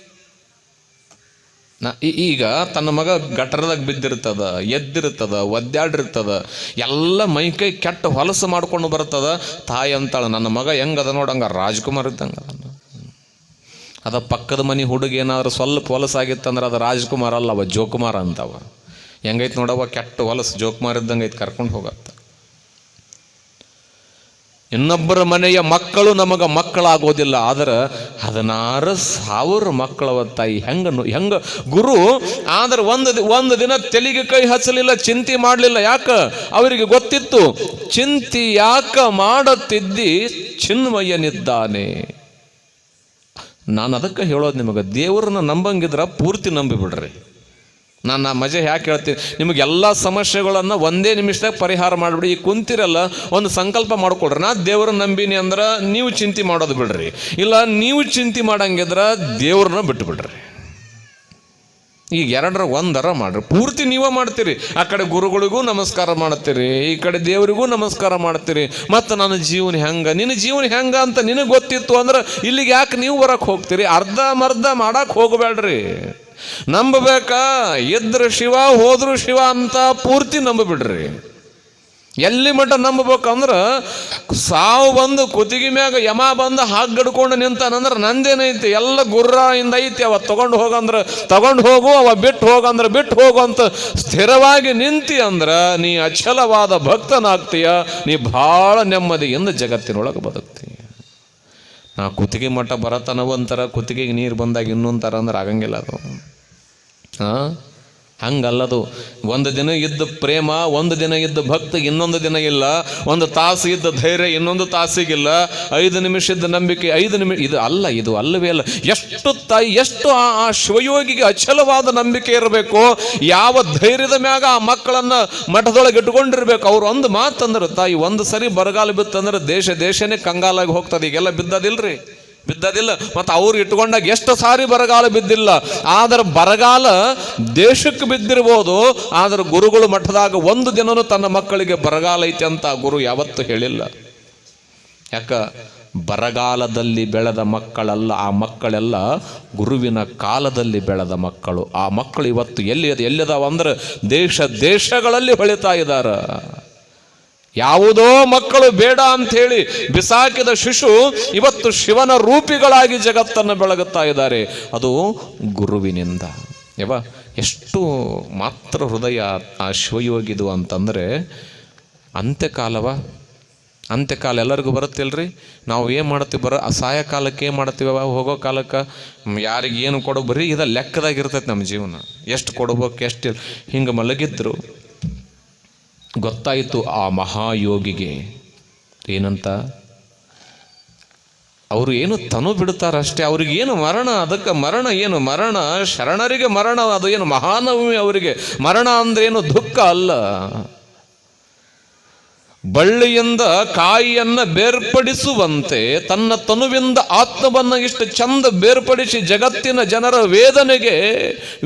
ನಾ ಈಗ ತನ್ನ ಮಗ ಗಟರದಾಗ ಬಿದ್ದಿರ್ತದ, ಎದ್ದಿರ್ತದ, ಒದ್ದಾಡಿರ್ತದ, ಎಲ್ಲ ಮೈಕೈ ಕೆಟ್ಟ ಹೊಲಸು ಮಾಡ್ಕೊಂಡು ಬರ್ತದ. ತಾಯಿ ಅಂತಾಳೆ, ನನ್ನ ಮಗ ಹೆಂಗದ ನೋಡಂಗ ರಾಜ್ಕುಮಾರ್ ಇದ್ದಂಗ. ಅದ ಪಕ್ಕದ ಮನೆ ಹುಡುಗ ಏನಾದ್ರು ಸ್ವಲ್ಪ ಹೊಲಸಾಗಿತ್ತಂದ್ರೆ ಅದು ರಾಜ್ಕುಮಾರ್ ಅಲ್ಲ ಅವ, ಜೋಕುಮಾರ್ ಅಂತವ. ಹೆಂಗೈತೆ ನೋಡವ ಕೆಟ್ಟ ಹೊಲಸು ಜೋಕುಮಾರ್ ಇದ್ದಂಗೆ ಐತೆ ಕರ್ಕೊಂಡು ಹೋಗತ್ತ. ಇನ್ನೊಬ್ಬರ ಮನೆಯ ಮಕ್ಕಳು ನಮಗೆ ಮಕ್ಕಳಾಗೋದಿಲ್ಲ, ಆದ್ರೆ ಹದಿನಾರು ಸಾವಿರ ಮಕ್ಕಳವ ತಾಯಿ ಹೆಂಗ ಹೆಂಗ ಗುರು, ಆದ್ರೆ ಒಂದು ಒಂದು ದಿನ ತೆಲಿಗೆ ಕೈ ಹಚ್ಚಲಿಲ್ಲ, ಚಿಂತೆ ಮಾಡಲಿಲ್ಲ, ಯಾಕ? ಅವರಿಗೆ ಗೊತ್ತಿತ್ತು, ಚಿಂತೆ ಯಾಕ ಮಾಡುತ್ತಿದ್ದಿ? ಚಿನ್ಮಯ್ಯನಿದ್ದಾನೆ ನಾನು ಅದಕ್ಕೆ ಹೇಳೋದು ನಿಮಗೆ, ದೇವರನ್ನ ನಂಬಂಗಿದ್ರೆ ಪೂರ್ತಿ ನಂಬಿಬಿಡ್ರಿ. ನಾನು ಆ ಮಜೆ ಯಾಕೆ ಹೇಳ್ತೀನಿ? ನಿಮಗೆ ಎಲ್ಲ ಸಮಸ್ಯೆಗಳನ್ನು ಒಂದೇ ನಿಮಿಷದಾಗ ಪರಿಹಾರ ಮಾಡಿಬಿಡಿ. ಈಗ ಕುಂತಿರಲ್ಲ, ಒಂದು ಸಂಕಲ್ಪ ಮಾಡ್ಕೊಳ್ರಿ. ನಾ ದೇವ್ರನ್ನ ನಂಬಿನಿ ಅಂದ್ರೆ ನೀವು ಚಿಂತೆ ಮಾಡೋದು ಬಿಡ್ರಿ. ಇಲ್ಲ, ನೀವು ಚಿಂತೆ ಮಾಡಂಗಿದ್ರೆ ದೇವ್ರನ್ನ ಬಿಟ್ಟು ಬಿಡ್ರಿ ಈಗ ಎರಡರ ಒಂದರ ಮಾಡ್ರಿ. ಪೂರ್ತಿ ನೀವೇ ಮಾಡ್ತೀರಿ. ಆ ಕಡೆ ಗುರುಗಳಿಗೂ ನಮಸ್ಕಾರ ಮಾಡ್ತೀರಿ. ಈ ಕಡೆ ದೇವರಿಗೂ ನಮಸ್ಕಾರ ಮಾಡ್ತೀರಿ. ಮತ್ತು ನನ್ನ ಜೀವನ ಹೆಂಗೆ? ನಿನ್ನ ಜೀವನ ಹೆಂಗೆ ಅಂತ ನಿನಗೆ ಗೊತ್ತಿತ್ತು ಅಂದ್ರೆ ಇಲ್ಲಿಗೆ ಯಾಕೆ ನೀವು ಬರಕ್ಕೆ ಹೋಗ್ತೀರಿ? ಅರ್ಧ ಮರ್ಧ ಮಾಡಕ್ಕೆ ಹೋಗಬೇಡ್ರಿ ನಂಬಬೇಕಾ? ಎದ್ರೆ ಶಿವ, ಹೋದ್ರು ಶಿವ ಅಂತ ಪೂರ್ತಿ ನಂಬಿಬಿಡ್ರಿ. ಎಲ್ಲಿ ಮಟ್ಟ ನಂಬಬೇಕಂದ್ರ, ಸಾವು ಬಂದು ಕುತ್ತಿಗೆ ಮ್ಯಾಗ ಯಮ ಬಂದು ಹಾಗಡ್ಕೊಂಡು ನಿಂತಾನಂದ್ರೆ ನಂದೇನೈತಿ? ಎಲ್ಲ ಗುರ್ರಾಯಿಂದ ಐತಿ. ಅವ ತಗೊಂಡು ಹೋಗಂದ್ರ ತಗೊಂಡು ಹೋಗು, ಅವ ಬಿಟ್ಟು ಹೋಗಂದ್ರ ಬಿಟ್ಟು ಹೋಗು ಅಂತ ಸ್ಥಿರವಾಗಿ ನಿಂತಿ ಅಂದ್ರೆ ನೀ ಅಚಲವಾದ ಭಕ್ತನಾಗ್ತೀಯ. ನೀ ಭಾಳ ನೆಮ್ಮದಿಯಿಂದ ಜಗತ್ತಿನೊಳಗೆ ಬದುಕ್ತಿ. ನಾ ಕುತ್ತಿಗೆ ಮಟ್ಟ ಬರತನವಂತರ, ಕುತ್ತಿಗೆಗೆ ನೀರು ಬಂದಾಗ ಇನ್ನೊಂದು ಥರ ಅಂದ್ರೆ ಆಗಂಗಿಲ್ಲ ಅದು. ಹಾಂ? ಹಂಗಲ್ಲದು. ಒಂದು ದಿನ ಇದ್ದ ಪ್ರೇಮ, ಒಂದು ದಿನ ಇದ್ದ ಭಕ್ತಿ, ಇನ್ನೊಂದು ದಿನ ಇಲ್ಲ. ಒಂದು ತಾಸು ಇದ್ದ ಧೈರ್ಯ, ಇನ್ನೊಂದು ತಾಸಿಗಿಲ್ಲ. ಐದು ನಿಮಿಷ ಇದ್ದ ನಂಬಿಕೆ, ಐದು ನಿಮಿಷ ಇದು ಅಲ್ಲ, ಇದು ಅಲ್ಲವೇ ಅಲ್ಲ. ಎಷ್ಟು ತಾಯಿ, ಎಷ್ಟು ಆ ಶಿವಯೋಗಿಗೆ ಅಚಲವಾದ ನಂಬಿಕೆ ಇರಬೇಕು? ಯಾವ ಧೈರ್ಯದ ಮ್ಯಾಗ ಆ ಮಕ್ಕಳನ್ನ ಮಠದೊಳಗೆ ಇಟ್ಕೊಂಡಿರ್ಬೇಕು ಅವ್ರು ಒಂದು ಮಾತಂದ್ರೆ, ತಾಯಿ, ಒಂದು ಸರಿ ಬರಗಾಲ ಬಿತ್ತಂದ್ರೆ ದೇಶ ದೇಶನೇ ಕಂಗಾಲಾಗಿ ಹೋಗ್ತದೆ. ಈಗೆಲ್ಲ ಬಿದ್ದದಿಲ್ರಿ? ಬಿದ್ದದಿಲ್ಲ. ಮತ್ತು ಅವ್ರು ಇಟ್ಕೊಂಡಾಗ ಎಷ್ಟು ಸಾರಿ ಬರಗಾಲ ಬಿದ್ದಿಲ್ಲ. ಆದರೆ ಬರಗಾಲ ದೇಶಕ್ಕೆ ಬಿದ್ದಿರ್ಬೋದು, ಆದರೆ ಗುರುಗಳು ಮಠದಾಗ ಒಂದು ದಿನನೂ ತನ್ನ ಮಕ್ಕಳಿಗೆ ಬರಗಾಲ ಐತೆ ಅಂತ ಗುರು ಯಾವತ್ತೂ ಹೇಳಿಲ್ಲ. ಯಾಕ? ಬರಗಾಲದಲ್ಲಿ ಬೆಳೆದ ಮಕ್ಕಳಲ್ಲ, ಆ ಮಕ್ಕಳೆಲ್ಲ ಗುರುವಿನ ಕಾಲದಲ್ಲಿ ಬೆಳೆದ ಮಕ್ಕಳು. ಆ ಮಕ್ಕಳು ಇವತ್ತು ಎಲ್ಲಿ ಎಲ್ಲಿದಾವ ಅಂದ್ರೆ ದೇಶ ದೇಶಗಳಲ್ಲಿ ಹೊಳಿತಾ ಇದ್ದಾರ ಯಾವುದೋ ಮಕ್ಕಳು ಬೇಡ ಅಂಥೇಳಿ ಬಿಸಾಕಿದ ಶಿಶು ಇವತ್ತು ಶಿವನ ರೂಪಿಗಳಾಗಿ ಜಗತ್ತನ್ನು ಬೆಳಗುತ್ತಾ ಇದ್ದಾರೆ. ಅದು ಗುರುವಿನಿಂದ. ಯವ ಎಷ್ಟು ಮಾತ್ರ ಹೃದಯ ಆ ಶಿವಯೋಗಿದು ಅಂತಂದರೆ ಅಂತ್ಯಕಾಲವ? ಅಂತ್ಯಕಾಲ ಎಲ್ಲರಿಗೂ ಬರುತ್ತಿಲ್ರಿ? ನಾವು ಏನು ಮಾಡ್ತೀವಿ? ಬರೋ ಆ ಸಾಯ ಕಾಲಕ್ಕೆ ಏನು ಮಾಡ್ತೀವ? ಹೋಗೋ ಕಾಲಕ್ಕೆ? ಯಾರಿಗೆ ಏನು ಕೊಡೋ ಬರೀ ಇದು ಲೆಕ್ಕದಾಗಿರ್ತೈತೆ ನಮ್ಮ ಜೀವನ. ಎಷ್ಟು ಕೊಡ್ಬೇಕು ಎಷ್ಟು ಹಿಂಗೆ ಮಲಗಿದ್ರು ಗೊತ್ತಾಯಿತು ಆ ಮಹಾಯೋಗಿಗೆ. ಏನಂತ? ಅವರು ಏನು ತನು ಬಿಡುತ್ತಾರಷ್ಟೇ ಅವ್ರಿಗೆ ಏನು ಮರಣ, ಅದಕ್ಕೆ ಮರಣ ಏನು ಮರಣ, ಶರಣರಿಗೆ ಮರಣ, ಅದು ಏನು ಮಹಾನವಮಿ ಅವರಿಗೆ ಮರಣ ಅಂದ್ರೆ ಏನು ದುಃಖ ಅಲ್ಲ. ಬಳ್ಳಿಯಿಂದ ಕಾಯಿಯನ್ನ ಬೇರ್ಪಡಿಸುವಂತೆ ತನ್ನ ತನುವಿಂದ ಆತ್ಮವನ್ನು ಇಷ್ಟು ಚಂದ ಬೇರ್ಪಡಿಸಿ ಜಗತ್ತಿನ ಜನರ ವೇದನೆಗೆ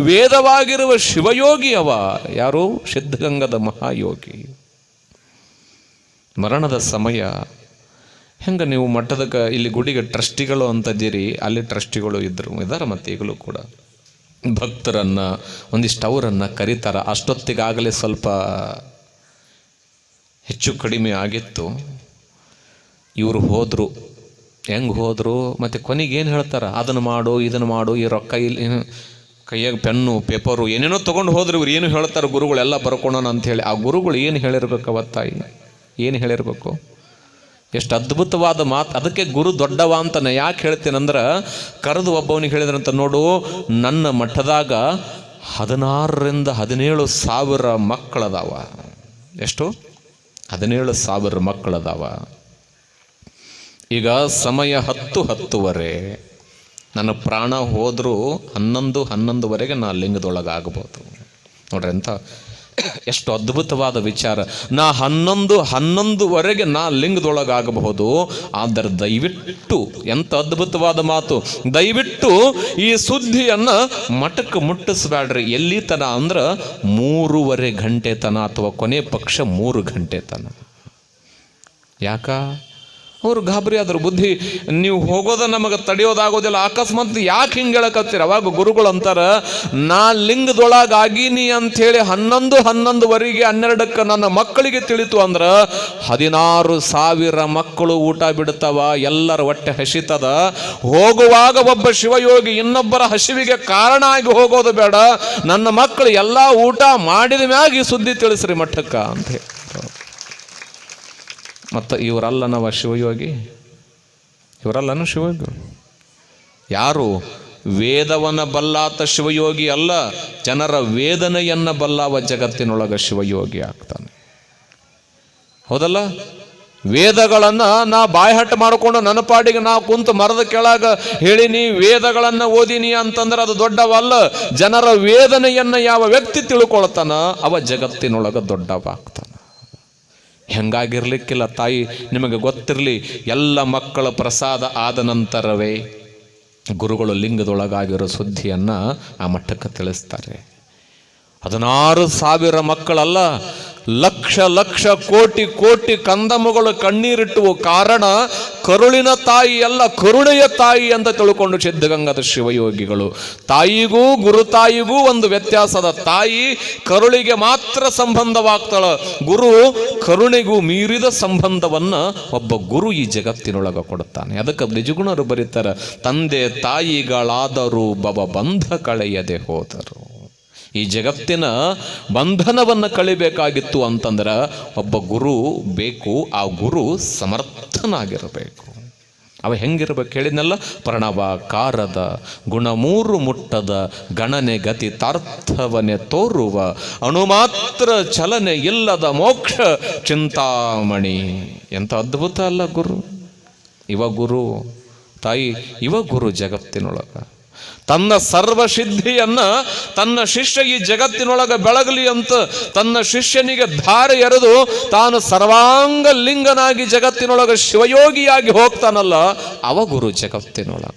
ವೇದವಾಗಿರುವ ಶಿವಯೋಗಿ ಅವ. ಯಾರು? ಸಿದ್ಧಗಂಗದ ಮಹಾಯೋಗಿ. ಮರಣದ ಸಮಯ. ಹೆಂಗ ನೀವು ಮಠದ ಇಲ್ಲಿ ಗುಡಿಗೆ ಟ್ರಸ್ಟಿಗಳು ಅಂತದ್ದೀರಿ ಅಲ್ಲಿ ಟ್ರಸ್ಟಿಗಳು ಇದ್ದರು ಇದಾರ ಮತ್ತೆ ಈಗಲೂ ಕೂಡ? ಭಕ್ತರನ್ನ, ಒಂದಿಷ್ಟು ಅವರನ್ನ ಕರೀತಾರ. ಅಷ್ಟೊತ್ತಿಗಾಗಲೇ ಸ್ವಲ್ಪ ಹೆಚ್ಚು ಕಡಿಮೆ ಆಗಿತ್ತು. ಇವರು ಹೋದರು. ಹೆಂಗೆ ಹೋದರು? ಮತ್ತು ಕೊನೆಗೆ ಏನು ಹೇಳ್ತಾರೆ? ಅದನ್ನು ಮಾಡು, ಇದನ್ನು ಮಾಡು, ಈ ರೊಕ್ಕ ಇಲ್ಲಿ ಕೈಯಾಗ ಪೆನ್ನು, ಪೇಪರು, ಏನೇನೋ ತೊಗೊಂಡು ಹೋದ್ರೆ ಇವ್ರು ಏನು ಹೇಳ್ತಾರೆ ಗುರುಗಳೆಲ್ಲ ಬರ್ಕೊಳೋಣ ಅಂಥೇಳಿ ಆ ಗುರುಗಳು ಏನು ಹೇಳಿರ್ಬೇಕು ಅವತ್ತಾಯಿ ಏನು ಹೇಳಿರ್ಬೇಕು? ಎಷ್ಟು ಅದ್ಭುತವಾದ ಮಾತು. ಅದಕ್ಕೆ ಗುರು ದೊಡ್ಡವ ಅಂತ ನಾ ಯಾಕೆ ಹೇಳ್ತೇನೆಂದ್ರೆ ಕರೆದು ಒಬ್ಬವನಿಗೆ ಹೇಳಿದ್ರಂತ ನೋಡು, ನನ್ನ ಮಠದಾಗ ಹದಿನಾರರಿಂದ ಹದಿನೇಳು ಸಾವಿರ ಮಕ್ಕಳದಾವ. ಎಷ್ಟು? ಹದಿನೇಳು ಸಾವಿರ ಮಕ್ಕಳದಾವ. ಈಗ ಸಮಯ ಹತ್ತು ಹತ್ತುವರೆ. ನನ್ನ ಪ್ರಾಣ ಹೋದರೂ ಹನ್ನೊಂದು ಹನ್ನೊಂದುವರೆಗೆ ನಾ ಲಿಂಗದೊಳಗಾಗ್ಬೋದು. ನೋಡ್ರಿ ಅಂತ ಎಷ್ಟು ಅದ್ಭುತವಾದ ವಿಚಾರ. ನಾ ಹನ್ನೊಂದು, ಹನ್ನೊಂದುವರೆಗೆ ನಾ ಲಿಂಗದೊಳಗಾಗಬಹುದು. ಆದರೆ ದಯವಿಟ್ಟು ಎಂಥ ಅದ್ಭುತವಾದ ಮಾತು. ದಯವಿಟ್ಟು ಈ ಸುದ್ದಿಯನ್ನು ಮಠಕ್ಕೆ ಮುಟ್ಟಿಸ್ಬೇಡ್ರಿ. ಎಲ್ಲಿ ತನ ಅಂದ್ರೆ ಮೂರುವರೆ ಗಂಟೆ ತನ ಅಥವಾ ಕೊನೆ ಪಕ್ಷ ಮೂರು ಗಂಟೆ ತನ. ಯಾಕ? ಅವ್ರು ಗಾಬರಿ ಆದರು ಬುದ್ಧಿ, ನೀವು ಹೋಗೋದ ನಮಗೆ ತಡೆಯೋದಾಗೋದಿಲ್ಲ. ಅಕಸ್ಮಾತ್ ಯಾಕೆ ಹಿಂಗೆ ಹೇಳಕತ್ತೀರ? ಅವಾಗ ಗುರುಗಳು ಅಂತಾರ, ನಾ ಲಿಂಗದೊಳಗಾಗೀನಿ ಅಂಥೇಳಿ ಹನ್ನೊಂದು ಹನ್ನೊಂದುವರೆಗೆ ಹನ್ನೆರಡಕ್ಕೆ ನನ್ನ ಮಕ್ಕಳಿಗೆ ತಿಳಿತು ಅಂದ್ರೆ, ಹದಿನಾರು ಸಾವಿರ ಮಕ್ಕಳು ಊಟ ಬಿಡ್ತಾವ, ಎಲ್ಲರ ಹೊಟ್ಟೆ ಹಸಿತದ. ಹೋಗುವಾಗ ಒಬ್ಬ ಶಿವಯೋಗಿ ಇನ್ನೊಬ್ಬರ ಹಸಿವಿಗೆ ಕಾರಣ ಆಗಿ ಹೋಗೋದು ಬೇಡ. ನನ್ನ ಮಕ್ಕಳು ಎಲ್ಲ ಊಟ ಮಾಡಿದ ಮ್ಯಾಗ ಈ ಸುದ್ದಿ ತಿಳಿಸ್ರಿ ಮಠಕ್ಕ, ಅಂತ ಹೇಳಿ. ಮತ್ತು ಇವರಲ್ಲನವ ಶಿವಯೋಗಿ? ಇವರಲ್ಲನು ಶಿವಯೋಗಿ. ಯಾರು? ವೇದವನ ಬಲ್ಲಾತ ಶಿವಯೋಗಿ ಅಲ್ಲ, ಜನರ ವೇದನೆಯನ್ನು ಬಲ್ಲಾವ ಜಗತ್ತಿನೊಳಗ ಶಿವಯೋಗಿ ಆಗ್ತಾನೆ. ಹೌದಲ್ಲ? ವೇದಗಳನ್ನ ನಾ ಬಾಯ್ಹಟ್ಟು ಮಾಡಿಕೊಂಡು ನನ್ನ ಪಾಡಿಗೆ ನಾ ಕುಂತು ಮರದ ಕೆಳಗ ಹೇಳಿನಿ ವೇದಗಳನ್ನ ಓದಿನಿ ಅಂತಂದ್ರೆ ಅದು ದೊಡ್ಡವಲ್ಲ, ಜನರ ವೇದನೆಯನ್ನ ಯಾವ ವ್ಯಕ್ತಿ ತಿಳ್ಕೊಳ್ತಾನ, ಅವ ಜಗತ್ತಿನೊಳಗ ದೊಡ್ಡವಾಗ್ತಾನ. ಹೆಂಗಾಗಿರ್ಲಿಕ್ಕಿಲ್ಲ ತಾಯಿ, ನಿಮಗೆ ಗೊತ್ತಿರಲಿ, ಎಲ್ಲ ಮಕ್ಕಳ ಪ್ರಸಾದ ಆದ ನಂತರವೇ ಗುರುಗಳು ಲಿಂಗದೊಳಗಾಗಿರೋ ಸುದ್ದಿಯನ್ನು ಆ ಮಟ್ಟಕ್ಕೆ ತಿಳಿಸ್ತಾರೆ. ಹದಿನಾರು ಸಾವಿರ ಮಕ್ಕಳಲ್ಲ, ಲಕ್ಷ ಲಕ್ಷ ಕೋಟಿ ಕೋಟಿ ಕಂದಮಗಳು ಕಣ್ಣೀರಿಟ್ಟುವ. ಕಾರಣ, ಕರುಳಿನ ತಾಯಿ ಅಲ್ಲ, ಕರುಣೆಯ ತಾಯಿ ಅಂತ ತಿಳ್ಕೊಂಡು ಸಿದ್ಧಗಂಗದ ಶಿವಯೋಗಿಗಳು. ತಾಯಿಗೂ, ಗುರು ತಾಯಿಗೂ ಒಂದು ವ್ಯತ್ಯಾಸದ ತಾಯಿ ಕರುಳಿಗೆ ಮಾತ್ರ ಸಂಬಂಧವಾಗ್ತಾಳ. ಗುರು ಕರುಣೆಗೂ ಮೀರಿದ ಸಂಬಂಧವನ್ನ ಒಬ್ಬ ಗುರು ಈ ಜಗತ್ತಿನೊಳಗ ಕೊಡುತ್ತಾನೆ. ಅದಕ್ಕೆ ನಿಜಗುಣರು ಬರೀತಾರೆ, ತಂದೆ ತಾಯಿಗಳಾದರೂ ಬವ ಬಂಧ ಕಳೆಯದೆ ಹೋದರು. ಈ ಜಗತ್ತಿನ ಬಂಧನವನ್ನು ಕಳಿಬೇಕಾಗಿತ್ತು ಅಂತಂದ್ರೆ ಒಬ್ಬ ಗುರು ಬೇಕು, ಆ ಗುರು ಸಮರ್ಥನಾಗಿರಬೇಕು. ಅವ ಹೆಂಗಿರ್ಬೇಕು ಹೇಳಿದ್ನಲ್ಲ? ಪ್ರಣವ ಕಾರದ ಗುಣ ಮೂರು ಮುಟ್ಟದ ಗಣನೆ ಗತಿ ತಾರ್ಥವನೆ ತೋರುವ ಅಣು ಮಾತ್ರ ಚಲನೆ ಇಲ್ಲದ ಮೋಕ್ಷ ಚಿಂತಾಮಣಿ. ಎಂಥ ಅದ್ಭುತ ಅಲ್ಲ ಗುರು. ಇವ ಗುರು ತಾಯಿ, ಇವ ಗುರು ಜಗತ್ತಿನೊಳಗ. ತನ್ನ ಸರ್ವಸಿದ್ಧಿಯನ್ನು ತನ್ನ ಶಿಷ್ಯ ಈ ಜಗತ್ತಿನೊಳಗೆ ಬೆಳಗಲಿ ಅಂತ ತನ್ನ ಶಿಷ್ಯನಿಗೆ ಧಾರೆ ಎರೆದು ತಾನು ಸರ್ವಾಂಗ ಲಿಂಗನಾಗಿ ಜಗತ್ತಿನೊಳಗೆ ಶಿವಯೋಗಿಯಾಗಿ ಹೋಗ್ತಾನಲ್ಲ, ಅವ ಗುರು ಜಗತ್ತಿನೊಳಗ.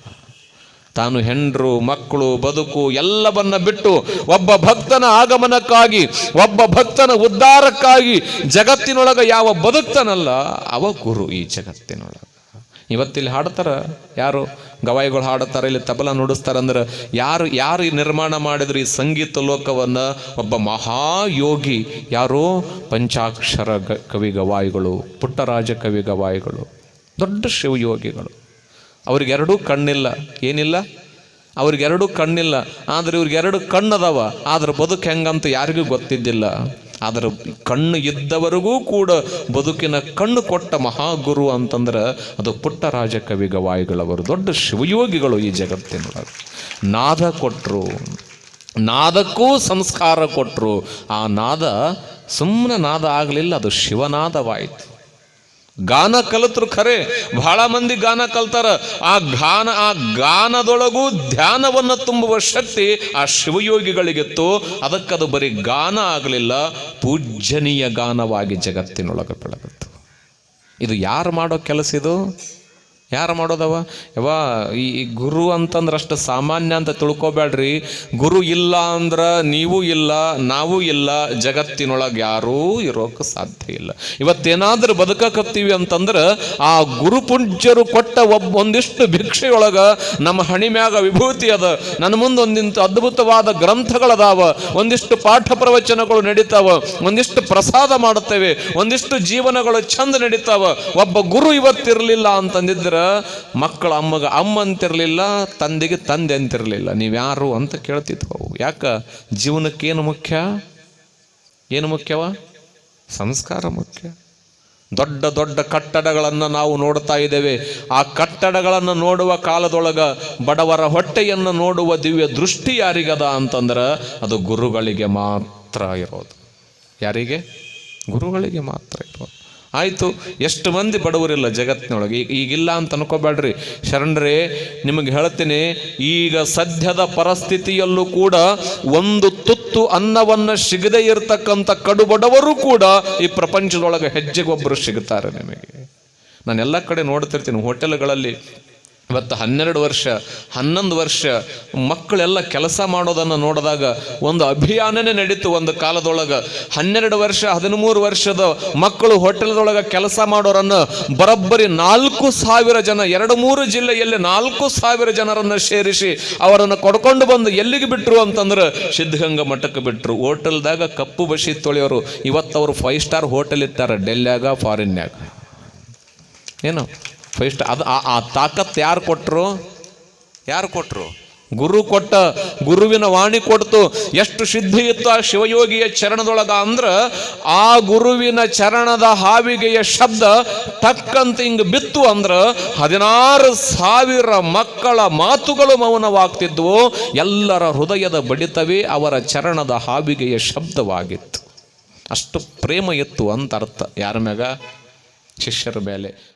ತಾನು ಹೆಂಡ್ರು, ಮಕ್ಕಳು, ಬದುಕು ಎಲ್ಲವನ್ನ ಬಿಟ್ಟು ಒಬ್ಬ ಭಕ್ತನ ಆಗಮನಕ್ಕಾಗಿ, ಒಬ್ಬ ಭಕ್ತನ ಉದ್ಧಾರಕ್ಕಾಗಿ ಜಗತ್ತಿನೊಳಗೆ ಯಾವ ಬದುಕ್ತಾನಲ್ಲ, ಅವ ಗುರು ಈ ಜಗತ್ತಿನೊಳಗ. ಇವತ್ತಿಲ್ಲಿ ಹಾಡ್ತಾರ? ಯಾರು? ಗವಾಯಿಗಳು ಹಾಡುತ್ತಾರೆ ಇಲ್ಲಿ ತಬಲ ನುಡಿಸ್ತಾರಂದ್ರೆ ಯಾರು ಯಾರು ನಿರ್ಮಾಣ ಮಾಡಿದ್ರು ಈ ಸಂಗೀತ ಲೋಕವನ್ನ? ಒಬ್ಬ ಮಹಾಯೋಗಿ. ಯಾರು? ಪಂಚಾಕ್ಷರ ಗ- ಕವಿ ಗವಾಯಿಗಳು, ಪುಟ್ಟರಾಜ ಕವಿ ಗವಾಯಿಗಳು, ದೊಡ್ಡ ಶಿವಯೋಗಿಗಳು. ಅವ್ರಿಗೆರಡೂ ಕಣ್ಣಿಲ್ಲ. ಏನಿಲ್ಲ? ಅವ್ರಿಗೆರಡೂ ಕಣ್ಣಿಲ್ಲ, ಆದ್ರೆ ಇವ್ರಿಗೆರಡು ಕಣ್ಣದವ. ಆದ್ರೆ ಬದುಕು ಹೆಂಗಂತ ಯಾರಿಗೂ ಗೊತ್ತಿದ್ದಿಲ್ಲ. ಆದರೆ ಕಣ್ಣು ಇದ್ದವರಿಗೂ ಕೂಡ ಬದುಕಿನ ಕಣ್ಣು ಕೊಟ್ಟ ಮಹಾಗುರು ಅಂತಂದ್ರೆ ಅದು ಪುಟ್ಟರಾಜ ಕವಿ ಗವಾಯಿಗಳವರು, ದೊಡ್ಡ ಶಿವಯೋಗಿಗಳು ಈ ಜಗತ್ತಿನೊಳಗೆ. ನಾದ ಕೊಟ್ಟರು ನಾದಕ್ಕೂ ಸಂಸ್ಕಾರ ಕೊಟ್ಟರು ಆ ನಾದ ಸುಮ್ಮನೆ ನಾದ ಆಗಲಿಲ್ಲ, ಅದು ಶಿವನಾದವಾಯಿತು. ಗಾನ ಕಲಿತರು ಖರೆ. ಬಹಳ ಮಂದಿ ಗಾನ ಕಲ್ತಾರ. ಆ ಗಾನ, ಆ ಗಾನದೊಳಗೂ ಧ್ಯಾನವನ್ನು ತುಂಬುವ ಶಕ್ತಿ ಆ ಶಿವಯೋಗಿಗಳಿಗಿತ್ತು. ಅದಕ್ಕದು ಬರೀ ಗಾನ ಆಗಲಿಲ್ಲ, ಪೂಜ್ಯನೀಯ ಗಾನವಾಗಿ ಜಗತ್ತಿನೊಳಗೆ ಬೆಳಗತ್ತು. ಇದು ಯಾರು ಮಾಡೋ ಕೆಲಸ ಇದು? ಯಾರು ಮಾಡೋದವ? ಯವಾ ಈ ಗುರು ಅಂತಂದ್ರೆ ಅಷ್ಟು ಸಾಮಾನ್ಯ ಅಂತ ತಿಳ್ಕೊಬೇಡ್ರಿ ಗುರು ಇಲ್ಲ ಅಂದ್ರೆ ನೀವು ಇಲ್ಲ, ನಾವು ಇಲ್ಲ, ಜಗತ್ತಿನೊಳಗೆ ಯಾರೂ ಇರೋಕೆ ಸಾಧ್ಯ ಇಲ್ಲ. ಇವತ್ತೇನಾದ್ರೂ ಬದುಕಕತ್ತೀವಿ ಅಂತಂದ್ರೆ ಆ ಗುರುಪುಂಜರು ಕೊಟ್ಟ ಒಬ್ಬ ಒಂದಿಷ್ಟು ಭಿಕ್ಷೆಯೊಳಗೆ ನಮ್ಮ ಹಣಿಮ್ಯಾಗ ವಿಭೂತಿ ಅದ. ನನ್ನ ಮುಂದೆ ಒಂದಿಂತ ಅದ್ಭುತವಾದ ಗ್ರಂಥಗಳದಾವ. ಒಂದಿಷ್ಟು ಪಾಠ ಪ್ರವಚನಗಳು ನಡೀತಾವ. ಒಂದಿಷ್ಟು ಪ್ರಸಾದ ಮಾಡುತ್ತೇವೆ. ಒಂದಿಷ್ಟು ಜೀವನಗಳು ಚಂದ ನಡೀತಾವ. ಒಬ್ಬ ಗುರು ಇವತ್ತಿರಲಿಲ್ಲ ಅಂತಂದಿದ್ರ ಮಕ್ಕಳ ಅಮ್ಮಗ ಅಮ್ಮ ಅಂತಿರಲಿಲ್ಲ, ತಂದೆಗೆ ತಂದೆ ಅಂತಿರಲಿಲ್ಲ. ನೀವು ಯಾರು ಅಂತ ಕೇಳ್ತಿದ್ವು ಅವು. ಯಾಕ? ಜೀವನಕ್ಕೇನು ಮುಖ್ಯ? ಏನು ಮುಖ್ಯವ? ಸಂಸ್ಕಾರ ಮುಖ್ಯ. ದೊಡ್ಡ ದೊಡ್ಡ ಕಟ್ಟಡಗಳನ್ನು ನಾವು ನೋಡ್ತಾ ಇದ್ದೇವೆ. ಆ ಕಟ್ಟಡಗಳನ್ನು ನೋಡುವ ಕಾಲದೊಳಗ ಬಡವರ ಹೊಟ್ಟೆಯನ್ನು ನೋಡುವ ದಿವ್ಯ ದೃಷ್ಟಿ ಯಾರಿಗದ ಅಂತಂದ್ರೆ ಅದು ಗುರುಗಳಿಗೆ ಮಾತ್ರ ಇರೋದು. ಯಾರಿಗೆ? ಗುರುಗಳಿಗೆ ಮಾತ್ರ ಇರೋದು. ಆಯಿತು, ಎಷ್ಟು ಮಂದಿ ಬಡವರಿಲ್ಲ ಜಗತ್ತಿನೊಳಗೆ. ಈಗ ಈಗಿಲ್ಲ ಅಂತ ಅನ್ಕೋಬೇಡ್ರಿ ಶರಣರೇ, ನಿಮಗೆ ಹೇಳ್ತೀನಿ, ಈಗ ಸದ್ಯದ ಪರಿಸ್ಥಿತಿಯಲ್ಲೂ ಕೂಡ ಒಂದು ತುತ್ತು ಅನ್ನವನ್ನು ಸಿಗದೇ ಇರತಕ್ಕಂಥ ಕಡು ಬಡವರು ಕೂಡ ಈ ಪ್ರಪಂಚದೊಳಗೆ ಹೆಜ್ಜೆಗೊಬ್ಬರು ಸಿಗುತ್ತಾರೆ ನಿಮಗೆ. ನಾನು ಎಲ್ಲ ಕಡೆ ನೋಡ್ತಿರ್ತೀನಿ, ಹೋಟೆಲ್ಗಳಲ್ಲಿ ಇವತ್ತು ಹನ್ನೆರಡು ವರ್ಷ, ಹನ್ನೊಂದು ವರ್ಷ ಮಕ್ಕಳೆಲ್ಲ ಕೆಲಸ ಮಾಡೋದನ್ನು ನೋಡಿದಾಗ ಒಂದು ಅಭಿಯಾನನೇ ನಡೀತು ಒಂದು ಕಾಲದೊಳಗೆ. ಹನ್ನೆರಡು ವರ್ಷ, ಹದಿಮೂರು ವರ್ಷದ ಮಕ್ಕಳು ಹೋಟೆಲ್ದೊಳಗೆ ಕೆಲಸ ಮಾಡೋರನ್ನು ಬರೋಬ್ಬರಿ ನಾಲ್ಕು ಸಾವಿರ ಜನ, ಎರಡು ಮೂರು ಜಿಲ್ಲೆಯಲ್ಲಿ ನಾಲ್ಕು ಸಾವಿರ ಜನರನ್ನು ಸೇರಿಸಿ ಅವರನ್ನು ಕೊಡ್ಕೊಂಡು ಬಂದು ಎಲ್ಲಿಗೆ ಬಿಟ್ಟರು ಅಂತಂದ್ರೆ ಸಿದ್ಧಗಂಗಾ ಮಠಕ್ಕೆ ಬಿಟ್ಟರು ಹೋಟೆಲ್ದಾಗ ಕಪ್ಪು ಬಸಿ ತೊಳೆಯೋರು ಇವತ್ತು ಅವರು ಫೈವ್ ಸ್ಟಾರ್ ಹೋಟೆಲ್ ಇರ್ತಾರೆ ಡೆಲ್ಲಿಯಾಗ ಫಾರಿನ್ಯಾಗ ಏನು? ಫೈವ್ ಸ್ಟಾರ್ ಅದು ಆ- ಆ ತಾಕತ್ ಯಾರು ಕೊಟ್ಟರು ಯಾರು ಕೊಟ್ಟರು ಗುರು ಕೊಟ್ಟ ಗುರುವಿನ ವಾಣಿ ಕೊಡ್ತು. ಎಷ್ಟು ಸಿದ್ಧಿ ಇತ್ತು ಆ ಶಿವಯೋಗಿಯ ಚರಣದೊಳಗ ಅಂದ್ರೆ ಆ ಗುರುವಿನ ಚರಣದ ಹಾವಿಗೆಯ ಶಬ್ದ ತಕ್ಕಂತ ಹಿಂಗೆ ಬಿತ್ತು ಅಂದ್ರೆ ಹದಿನಾರು ಸಾವಿರ ಮಕ್ಕಳ ಮಾತುಗಳು ಮೌನವಾಗ್ತಿದ್ವು. ಎಲ್ಲರ ಹೃದಯದ ಬಡಿತವೇ ಅವರ ಚರಣದ ಹಾವಿಗೆಯ ಶಬ್ದವಾಗಿತ್ತು. ಅಷ್ಟು ಪ್ರೇಮ ಇತ್ತು ಅಂತ ಅರ್ಥ. ಯಾರ ಮ್ಯಾಗ? ಶಿಷ್ಯರ ಮೇಲೆ